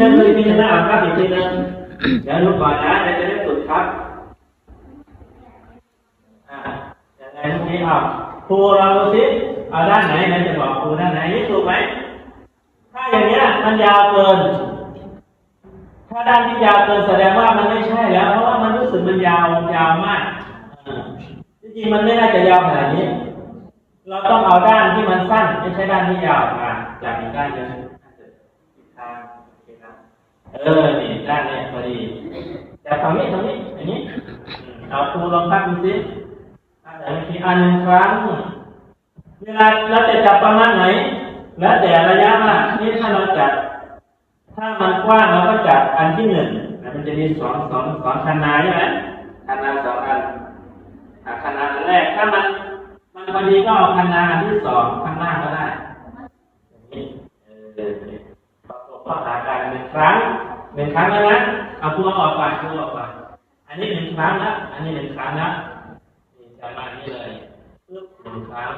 นึงเลยทีนึงนะครับอีกทีนึงเดี๋ยวดูก่อนนะเดี๋ยวจะได้ฝึกครับอ่ายังไงตรงนี้อะครูเราดูสิเอาด้านไหนไหนจะบอกครูด้านไหนนี่ถูกไหมถ้าอย่างเนี้ยมันยาวเกิน ถ้าด้านที่ยาวเกินแสดงว่ามันไม่ใช่แล้ว เพราะว่ามันรู้สึกมันยาวยาวมากอ่าจริงๆมันไม่น่าจะยาวขนาดนี้ เราต้องเอาด้านที่มันสั้น ไม่ใช่ด้านที่ยาวมาจากอีกด้านนึงอีกทาง เคนะเออนี่ด้านเนี้ยพอดี แต่ฝั่งนี้ฝั่งนี้อย่างนี้อืมเอาครูลองพักดูสิอันไหนทีอันหนึ่งครั้ง เวลาเราจะจับประมาณไหน แล้วแต่ระยะว่านี่ถ้าเราจับ ถ้ามันกว้างเราก็จับอันที่หนึ่งมันจะมีสองสองสองคณาใช่ไหมคณาสองอันคณาอันแรกถ้ามันมันพอดีก็เอาคณาอันที่สองข้างหน้าก็ได้อย่างนี้เออประกบเข้าหากันหนึ่งครั้งหนึ่งครั้งแล้วนะเอาตัวออกก่อนตัวออกก่อนอันนี้หนึ่งครั้งนะอันนี้หนึ่งครั้งนะนี่จะมานี่เลยปึ๊บหนึ่งครั้ง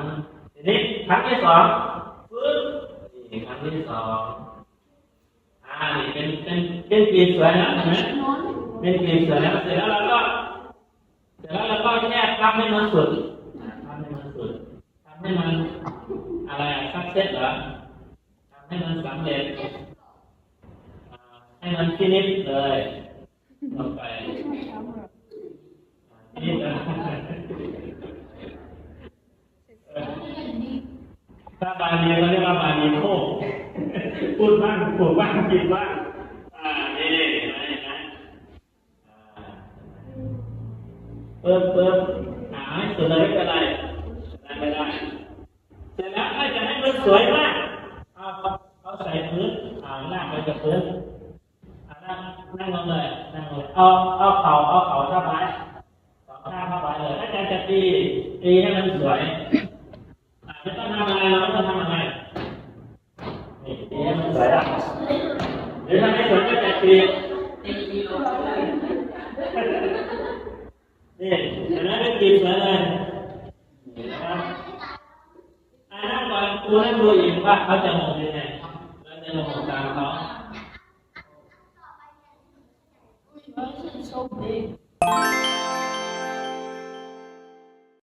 ทีนี้ครั้งที่สองปึ๊บนี่ครั้งที่สองอ่านี่เป็นเป็นเป็นกลีบสวยนะเห็นไหมเป็นกลีบสวยนะเสร็จแล้วเราก็เสร็จแล้วเราก็แค่ทำให้มันสุดทำให้มันสุดทำให้มันอะไรสักเซตเหรอทำให้มันสำเร็จ ให้มันฟินิชเลยลงไปนิชเลยถ้าบาลีเขาเรียกว่าบาลีโคกพูดบ้างพูดบ้างคิดบ้างอ่านี่นี่เห็นไหมเห็นไหมอ่าเปิดเปิดหาให้สุดเลยไม่เป็นไรไม่ได้เสร็จแล้วถ้าจะให้มันสวยมากเอาเอาใส่พื้นเอาหน้าไปกับพื้น นั่งลงเลยนั่งลงเลยเอาเอาเข่าเอาเข่าทับไม้สองข้างทับไม้เลยถ้าจะจะตีตีให้มันสวยไม่ต้องทำอะไรเราไม่ต้องทำอะไรนี่ตีให้มันสวยอะหรือถ้าไม่สวยก็จะตีนี่เห็นไหมเป็นตีสวยเลยนี่นะครับอ่านั่งก่อนครูนั่งดูอีกว่าเขาจะมองยังไง sou dele.